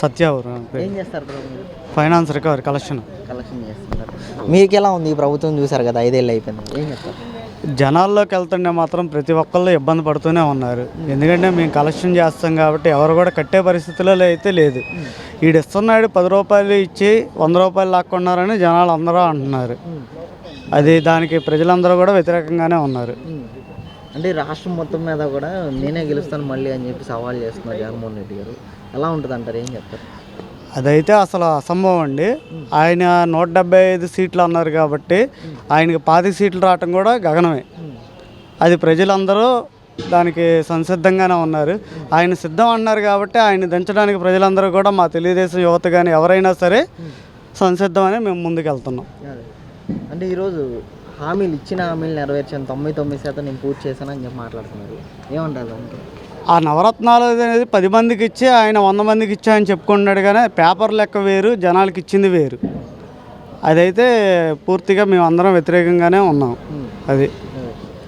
సత్య ఎవరు? ఏం చేస్తారు బ్రో మీరు? Finance recovery collection. కలెక్షన్ చేస్తున్నారు. మీకు ఎలా ఉంది? ఈ ప్రభుత్వం చూసారు కదా ఐదేళ్ళు అయిపోయింది. ఏం చెప్తారు జనాల్లోకి వెళ్తుంటే మాత్రం ప్రతి ఒక్కళ్ళు ఇబ్బంది పడుతూనే ఉన్నారు. ఎందుకంటే మేము కలెక్షన్ చేస్తాం కాబట్టి ఎవరు కూడా కట్టే పరిస్థితిలో అయితే లేదు. ఈడు ఇస్తున్నాడు పది రూపాయలు ఇచ్చి వంద రూపాయలు లాక్కున్నారని జనాలు అందరూ అంటున్నారు. అది దానికి ప్రజలందరూ కూడా వ్యతిరేకంగానే ఉన్నారు. అంటే రాష్ట్రం మొత్తం మీద కూడా నేనే గెలుస్తాను మళ్ళీ అని చెప్పి సవాల్ చేస్తున్నారు జగన్మోహన్ రెడ్డి గారు. ఎలా ఉంటుంది అంటారు ఏం చెప్తారు? అదైతే అసలు అసంభవం అండి. ఆయన నూట డెబ్బై ఐదు సీట్లు అన్నారు కాబట్టి ఆయనకి పాతి సీట్లు రావటం కూడా గగనమే. అది ప్రజలందరూ దానికి సంసిద్ధంగానే ఉన్నారు. ఆయన సిద్ధం అన్నారు కాబట్టి ఆయన దించడానికి ప్రజలందరూ కూడా మా తెలుగుదేశం యువత కానీ ఎవరైనా సరే సంసిద్ధమని మేము ముందుకు వెళ్తున్నాం అదే. అంటే ఈరోజు హామీలు ఇచ్చిన హామీలు నెరవేర్చాను తొంభై తొమ్మిది శాతం నేను పూర్తి చేశానని చెప్పి మాట్లాడుతున్నారు. ఏమంటారు ఆ నవరత్నాలు అనేది పది మందికి ఇచ్చి ఆయన వంద మందికి ఇచ్చా అని చెప్పుకున్నాడు కానీ పేపర్ లెక్క వేరు జనాలకి ఇచ్చింది వేరు. అదైతే పూర్తిగా మేము అందరం వ్యతిరేకంగానే ఉన్నాం. అది అదే.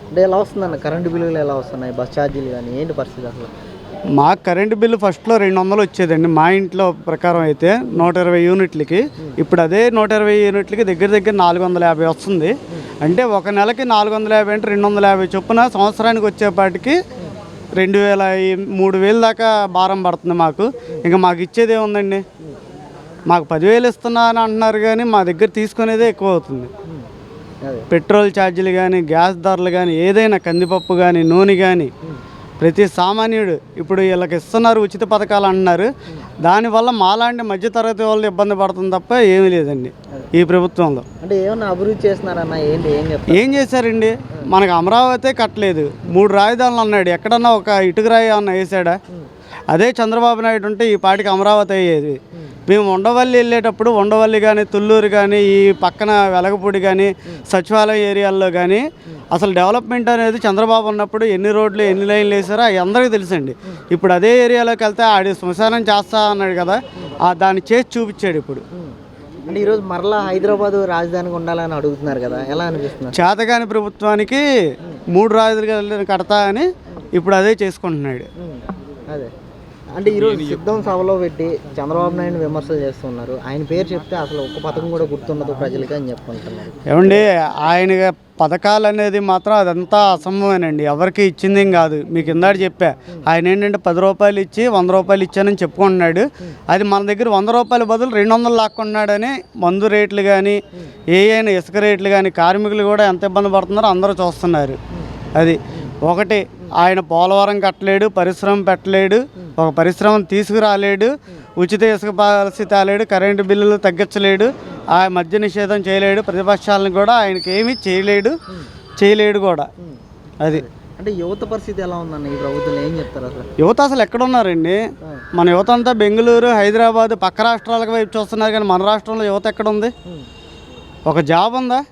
అంటే ఎలా వస్తుందన్న కరెంటు బిల్లులు ఎలా వస్తున్నాయి? బస్ ఛార్జీలు కానీ ఏంటి పరిస్థితి అసలు? మా కరెంటు బిల్లు ఫస్ట్లో రెండు వందలు వచ్చేదండి. మా ఇంట్లో ప్రకారం అయితే నూట ఇరవై యూనిట్లకి. ఇప్పుడు అదే నూట ఇరవై యూనిట్లకి దగ్గర దగ్గర నాలుగు వందల యాభై వస్తుంది. అంటే ఒక నెలకి నాలుగు వందల యాభై అంటే రెండు వందల యాభై చొప్పున సంవత్సరానికి వచ్చేపాటికి రెండు వేల మూడు వేలు దాకా భారం పడుతుంది మాకు. ఇంకా మాకు ఇచ్చేది ఏముందండి? మాకు పదివేలు ఇస్తున్నా అని అంటున్నారు కానీ మా దగ్గర తీసుకునేదే ఎక్కువ అవుతుంది. పెట్రోల్ ఛార్జీలు కానీ గ్యాస్ ధరలు కానీ ఏదైనా కందిపప్పు కానీ నూనె కానీ ప్రతి సామాన్యుడు ఇప్పుడు వీళ్ళకి ఇస్తున్నారు ఉచిత పథకాలు అంటున్నారు. దానివల్ల మాలాంటి మధ్యతరగతి వాళ్ళు ఇబ్బంది పడుతుంది తప్ప ఏమీ లేదండి ఈ ప్రభుత్వంలో. అంటే ఏమన్నా అభివృద్ధి చేస్తున్నారన్న? ఏంటి ఏం చెప్తారు? ఏం చేశారండి? మనకు అమరావతి కట్టలేదు. మూడు రాజధానులు అన్నాడు. ఎక్కడన్నా ఒక ఇటుక రాయి అన్న వేసాడా? అదే చంద్రబాబు నాయుడు ఉంటే ఈ పాటికి అమరావతి అయ్యేది. మేము ఉండవల్లి వెళ్ళేటప్పుడు ఉండవల్లి కానీ తుళ్ళూరు కానీ ఈ పక్కన వెలగపూడి కానీ సచివాలయం ఏరియాల్లో కానీ అసలు డెవలప్మెంట్ అనేది చంద్రబాబు ఉన్నప్పుడు ఎన్ని రోడ్లు ఎన్ని లైన్లు వేసారో అవి అందరికీ తెలుసండి. ఇప్పుడు అదే ఏరియాలోకి వెళ్తే ఆడి శ్మశానం చేస్తా అన్నాడు కదా దాన్ని చేసి చూపించాడు ఇప్పుడు. అంటే ఈరోజు మరలా హైదరాబాద్ రాజధానికి ఉండాలని అడుగుతున్నారు కదా ఎలా అనిపిస్తున్నారు చేతగాని ప్రభుత్వానికి మూడు రాజులు కడతా అని ఇప్పుడు అదే చేసుకుంటున్నాడు. అదే. అంటే ఈరోజు సిద్ధం సభలో పెట్టి చంద్రబాబు నాయుడు విమర్శలు చేస్తున్నారు. ఆయన పేరు చెప్తే అసలు ఒక్క పథకం కూడా గుర్తుండదు ప్రజలకి అని చెప్పుకుంటున్నారు. ఏమండి ఆయన పథకాలు అనేది మాత్రం అదంతా అసంభవమేనండి. ఎవరికి ఇచ్చింది ఏం కాదు. మీకు ఇందాక చెప్పా ఆయన ఏంటంటే పది రూపాయలు ఇచ్చి వంద రూపాయలు ఇచ్చానని చెప్పుకుంటున్నాడు. అది మన దగ్గర వంద రూపాయల బదులు రెండు వందలు లాక్కున్నాడని మందు రేట్లు కానీ ఏ అయినా ఇసుక రేట్లు కానీ కార్మికులు కూడా ఎంత ఇబ్బంది పడుతున్నారో అందరూ చూస్తున్నారు. అది ఒకటి ఆయన పోలవరం కట్టలేడు పరిశ్రమ పెట్టలేడు ఒక పరిశ్రమను తీసుకురాలేడు ఉచిత ఇసుక పాలసీ తేలేడు కరెంటు బిల్లులు తగ్గించలేడు ఆ మద్య నిషేధం చేయలేడు ప్రతిపక్షాలను కూడా ఆయనకి ఏమీ చేయలేడు చేయలేడు కూడా. అది. అంటే యువత పరిస్థితి ఎలా ఉందన్న ఈ ప్రభుత్వంలో ఏం చెప్తారు అసలు? యువత అసలు ఎక్కడున్నారండి? మన యువత అంతా బెంగళూరు హైదరాబాద్ పక్క రాష్ట్రాలకు వైపు చూస్తున్నారు కానీ మన రాష్ట్రంలో యువత ఎక్కడ ఉంది ఒక జాబ్ ఉందా?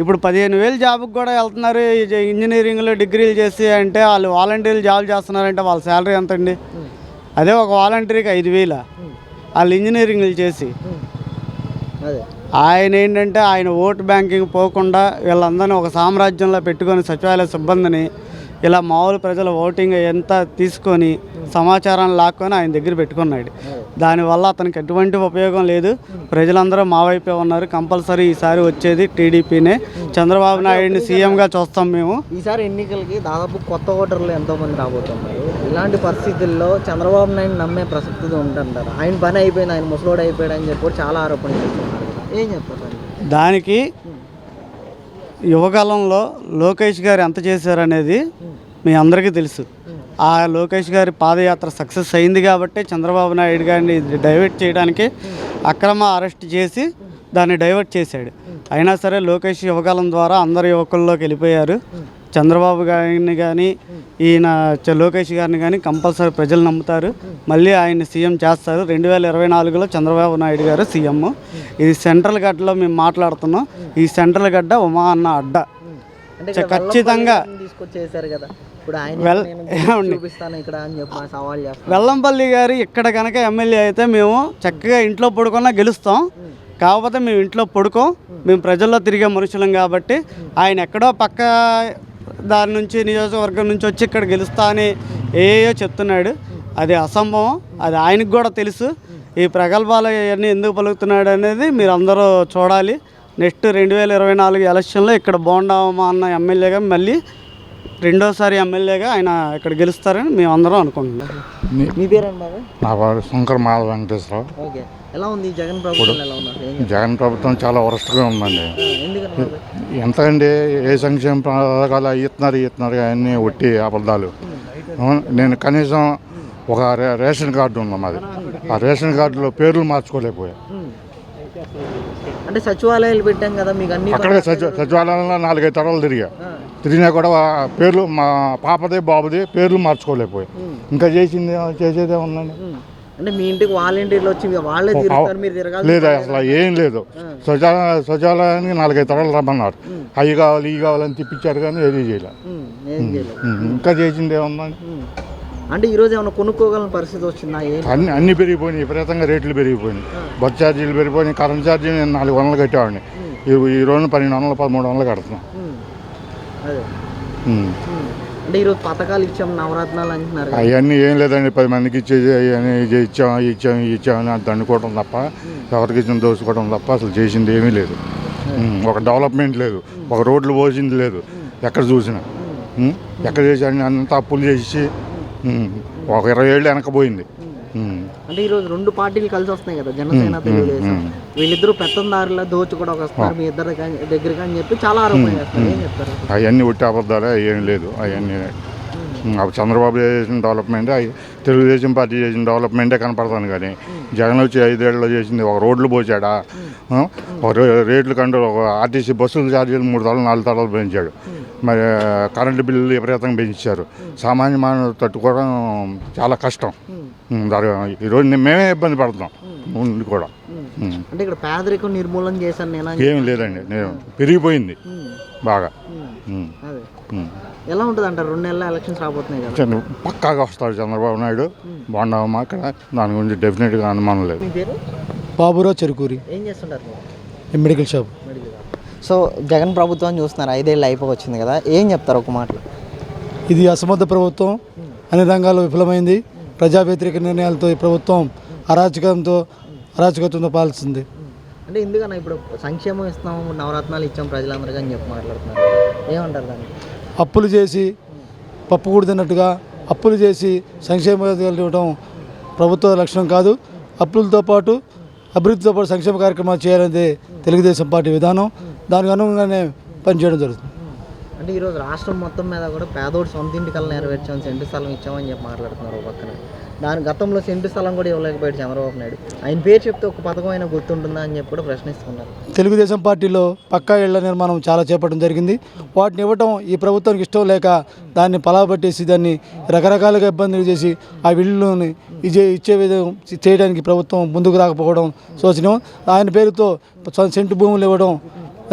ఇప్పుడు పదిహేను వేలు జాబ్కి కూడా వెళ్తున్నారు. ఇంజనీరింగ్లో డిగ్రీలు చేసి అంటే వాళ్ళు వాలంటీర్లు జాబ్ చేస్తున్నారంటే వాళ్ళ శాలరీ ఎంత అండి అదే ఒక వాలంటీర్కి ఐదు వేల. వాళ్ళు ఇంజనీరింగ్లు చేసి. ఆయన ఏంటంటే ఆయన ఓటు బ్యాంకింగ్ పోకుండా వీళ్ళందరినీ ఒక సామ్రాజ్యంలో పెట్టుకొని సచివాలయ సిబ్బందిని ఇలా మామూలు ప్రజల ఓటింగ్ ఎంత తీసుకొని సమాచారాన్ని లాక్కొని ఆయన దగ్గర పెట్టుకున్నాడు. దానివల్ల అతనికి ఎటువంటి ఉపయోగం లేదు. ప్రజలందరూ మా వైపే ఉన్నారు. కంపల్సరీ ఈసారి వచ్చేది టీడీపీనే. చంద్రబాబు నాయుడిని సీఎంగా చూస్తాం మేము. ఈసారి ఎన్నికలకి దాదాపు కొత్త ఓటర్లు ఎంతో మంది రాబోతున్నారు. ఇలాంటి పరిస్థితుల్లో చంద్రబాబు నాయుడు నమ్మే ప్రసక్తి ఉంటుంటారు ఆయన పని అయిపోయింది ఆయన ముసలోడు అయిపోయాడు అని చెప్పి చాలా ఆరోపణలు చేస్తున్నారు. ఏం చెప్తారు దానికి? యువకాలంలో లోకేష్ గారు ఎంత చేశారనేది మీ అందరికీ తెలుసు. ఆ లోకేష్ గారి పాదయాత్ర సక్సెస్ అయింది కాబట్టి చంద్రబాబు నాయుడు గారిని డైవర్ట్ చేయడానికి అక్రమ అరెస్ట్ చేసి దాన్ని డైవర్ట్ చేశాడు. అయినా సరే లోకేష్ యువకాలం ద్వారా అందరు యువకుల్లోకి వెళ్ళిపోయారు. చంద్రబాబు గారిని కానీ ఈయన లోకేష్ గారిని కానీ కంపల్సరీ ప్రజలు నమ్ముతారు. మళ్ళీ ఆయన్ని సీఎం చేస్తారు. రెండు వేల ఇరవై నాలుగులో చంద్రబాబు నాయుడు గారు సీఎం. ఇది సెంట్రల్ గడ్డలో మేము మాట్లాడుతున్నాం. ఈ సెంట్రల్ గడ్డ ఉమా అన్న అడ్డ. ఖచ్చితంగా ఆయన వెల్లంపల్లి గారు ఇక్కడ కనుక ఎమ్మెల్యే అయితే మేము చక్కగా ఇంట్లో పడుకున్నా గెలుస్తాం. కాకపోతే మేము ఇంట్లో పడుకోం. మేము ప్రజల్లో తిరిగే మనుషులం కాబట్టి ఆయన ఎక్కడో పక్క దాని నుంచి నియోజకవర్గం నుంచి వచ్చి ఇక్కడ గెలుస్తా అని ఏయో చెప్తున్నాడు. అది అసంభవం. అది ఆయనకు కూడా తెలుసు. ఈ ప్రగల్భాలు ఇవన్నీ ఎందుకు పలుకుతున్నాడు అనేది మీరు అందరూ చూడాలి. నెక్స్ట్ రెండు వేల ఇరవై నాలుగు ఎలక్షన్లో ఇక్కడ బోండామా అన్న ఎమ్మెల్యేగా మళ్ళీ రెండోసారి ఎమ్మెల్యేగా ఆయన ఇక్కడ గెలుస్తారని మేము అందరం అనుకుంటున్నాం. మీ పేరేంటి బాబు? నా పేరు శంకర్ మాల వెంకటేశ్వరరావు. ఓకే. ఎలా ఉంది జగన్ ప్రభుత్వం? ఎలా ఉన్నారు? ఏం చెప్తారు? జగన్ ప్రభుత్వం చాలా వరస్ట్గా ఉందండి. బాబు? ఎంతకండి ఏ సంక్షేమ పథకాలు ఇస్తున్నారు ఇస్తున్నారు అన్నీ ఒట్టి అబద్ధాలు. అవును, నేను కనీసం ఒక రే- రేషన్ కార్డు ఉంది మాది. ఆ రేషన్ కార్డులో పేర్లు మార్చుకోలేకపోయా. అంటే సచివాలయాలు పెట్టాం కదా మీకు అన్ని అక్కడే సచి సచివాలయంలో నాలుగైదు తరాలు తిరిగా. ఆ, తిరిగినా కూడా పేర్లు మా పాపదే బాబుది పేర్లు మార్చుకోలేకపోయా ఇంకా చేసింది చేసేదే ఉందండి. ఉమ్. అంటే మీ ఇంటికి వాలంటీర్లు వచ్చి వాళ్ళే తిరుగుతారు మీరు తిరగాలి లేదు అసలు ఏం లేదు. శౌచాలయ శౌచాలయానికి నాలుగైదు తరాలు రమ్మన్నారు. అవి కావాలి ఇవి కావాలని తిప్పించారు కానీ ఏది చేయలేదు. ఇంకా చేసింది ఉమ్. అంటే ఈరోజు ఏమైనా కొనుక్కోగలని పరిస్థితి వచ్చిందా? అన్ని అన్ని పెరిగిపోయినాయి. విపరీతంగా రేట్లు పెరిగిపోయినాయి. బస్ ఛార్జీలు పెరిగిపోయినాయి. కరెంట్ ఛార్జీ నేను నాలుగు వందలు కట్టేవాడిని. ఈ ఈ రోజు పన్నెండు వందలు పదమూడు వందలు కడుతున్నాం. ఉమ్. అదే. ఉం. ఉమ్. అంటే ఈరోజు పథకాలు ఇచ్చాం నవరత్నాలు అంటున్నారు. అవన్నీ ఏం లేదండి పది మందికి ఇచ్చేది అవన్నీ ఇచ్చాం ఇచ్చాం ఇది ఇచ్చాం అని దండుకోవడం తప్ప ఎవరికి ఇచ్చిన దోచుకోవడం తప్ప అసలు చేసింది ఏమీ లేదు. ఒక డెవలప్మెంట్ లేదు ఒక రోడ్లు పోసింది లేదు ఎక్కడ చూసినా. ఎక్కడ చేసి అంత అప్పులు చేసి. ఒక ఇరవై ఏళ్ళు వెనకపోయింది. అంటే ఈరోజు రెండు పార్టీలు కలిసి వస్తున్నాయి కదా జనసేన తెలుగుదేశం. వీళ్ళిద్దరూ పెత్తందారుల దోచు కూడా వస్తారు మీ ఇద్దరు దగ్గరికి అని చెప్పి చాలా ఆరోపణ చేస్తారు. ఏం చెప్తారు? అవన్నీ ఒట్టి అబద్ధాలే ఏం లేదు. అవన్నీ అవి చంద్రబాబు చేసిన డెవలప్మెంట్ తెలుగుదేశం పార్టీ చేసిన డెవలప్మెంటే కనపడతాను కానీ జగన్ వచ్చి ఐదేళ్ళలో చేసింది ఒక రోడ్లు పోసాడా? ఆ? ఒక రేట్లు కంటే ఒక ఆర్టీసీ బస్సుల ఛార్జీలు మూడు తలలు నాలుగు తలలు పెంచాడు. మరి కరెంటు బిల్లులు విపరీతంగా పెంచారు. సామాన్య మానవులు తట్టుకోవడం చాలా కష్టం. ఈరోజు మేమే ఇబ్బంది పడుతున్నాం ముందు కూడా. అంటే ఇక్కడ పేదరికం నిర్మూలన చేశాను నేను? ఏం లేదండి నేను పెరిగిపోయింది బాగా. ఎలా ఉంటుంది అంటారు? రెండు నెలల ఎలక్షన్స్ రాబోతున్నాయి కదా. చంద్ర పక్కాగా వస్తాడు చంద్రబాబు నాయుడు. బాగున్నామా అక్కడ? దాని గురించి డెఫినెట్గా అనుమానం లేదు. మీ పేరు? బాబురావు చెరుకూరి. ఏం చేస్తుంటారు మీరు? Medical shop. సో జగన్ ప్రభుత్వం చూస్తున్నారు ఐదేళ్ళు అయిపోవచ్చింది కదా. ఏం చెప్తారు ఒక మాటలో? ఇది అసమర్థ ప్రభుత్వం అన్ని రంగాల్లో విఫలమైంది. ప్రజా వ్యతిరేక నిర్ణయాలతో ఈ ప్రభుత్వం అరాచకంతో అరాచకత్వంతో పాలిస్తుంది. అంటే ఎందుకన్నా ఇప్పుడు సంక్షేమం ఇస్తాము నవరత్నాలు ఇచ్చాం ప్రజలందరికీ అని చెప్పి మాట్లాడుతున్నారు. ఏమంటారు దాన్ని? అప్పులు చేసి పప్పు కూడుతున్నట్టుగా అప్పులు చేసి సంక్షేమ పథకాలు ఇవ్వడం ప్రభుత్వ లక్ష్యం కాదు. అప్పులతో పాటు అభివృద్ధితో పాటు సంక్షేమ కార్యక్రమాలు చేయాలనేది తెలుగుదేశం పార్టీ విధానం. దానికి అనుగుణంగానే పనిచేయడం జరుగుతుంది. అంటే ఈరోజు రాష్ట్రం మొత్తం మీద కూడా పేదోడు సొంత ఇంటికల్లా నెరవేర్చాం సెంటు స్థలం ఇచ్చామని చెప్పి మాట్లాడుతున్నారు పక్కన. దాని గతంలో సెంటు స్థలం కూడా ఇవ్వలేకపోయాడు చంద్రబాబు నాయుడు. ఆయన పేరు చెప్తే ఒక పథకం అయినా గుర్తుంటుందా అని చెప్పి కూడా ప్రశ్నిస్తున్నారు. తెలుగుదేశం పార్టీలో పక్కా ఇళ్ళ నిర్మాణం చాలా చేపట్టడం జరిగింది. వాటిని ఇవ్వటం ఈ ప్రభుత్వానికి ఇష్టం లేక దాన్ని పలాబట్టేసి దాన్ని రకరకాలుగా ఇబ్బందులు చేసి ఆ ఇళ్ళని ఇచ్చే ఇచ్చే విధం చేయడానికి ప్రభుత్వం ముందుకు రాకపోవడం శోచనీయం. ఆయన పేరుతో సెంటు భూములు ఇవ్వడం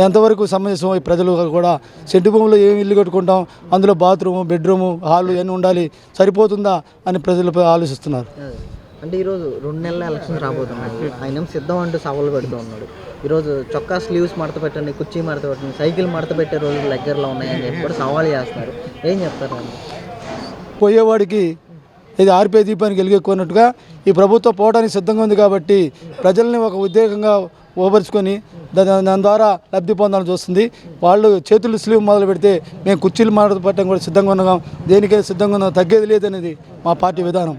ఎంతవరకు సమంజసం ఈ ప్రజలు కూడా సెంటు భూములో ఏమి ఇల్లు కట్టుకుంటాం? అందులో బాత్రూము బెడ్రూము హాలు ఇవన్నీ ఉండాలి. సరిపోతుందా అని ప్రజలు ఆలోచిస్తున్నారు. అంటే ఈరోజు రెండు నెలల ఎలక్షన్ రాబోతున్నాయి. ఆయన సిద్ధం అంటూ సవాలు పెడుతూ ఉన్నాడు. ఈరోజు చొక్కా స్లీవ్స్ మడత పెట్టండి కుర్చీ మడత పెట్టండి సైకిల్ మడత పెట్టే రోజులు దగ్గరలో ఉన్నాయని చెప్పి కూడా సవాల్ చేస్తున్నారు. ఏం చెప్తారు? పోయేవాడికి ఇది ఆర్పే దీపానికి వెలుగెక్కున్నట్టుగా ఈ ప్రభుత్వం పోవడానికి సిద్ధంగా ఉంది కాబట్టి ప్రజల్ని ఒక ఉద్రేకంగా ఓపరుచుకొని దాని దాని ద్వారా లబ్ధి పొందాలని చూస్తుంది. వాళ్ళు చేతులు స్లీవ్ మొదలు పెడితే మేము కుర్చీలు మాట్లాడటం పట్టడం కూడా సిద్ధంగా ఉన్నాం. దేనికైనా సిద్ధంగా ఉన్నాం. తగ్గేది లేదనేది మా పార్టీ విధానం.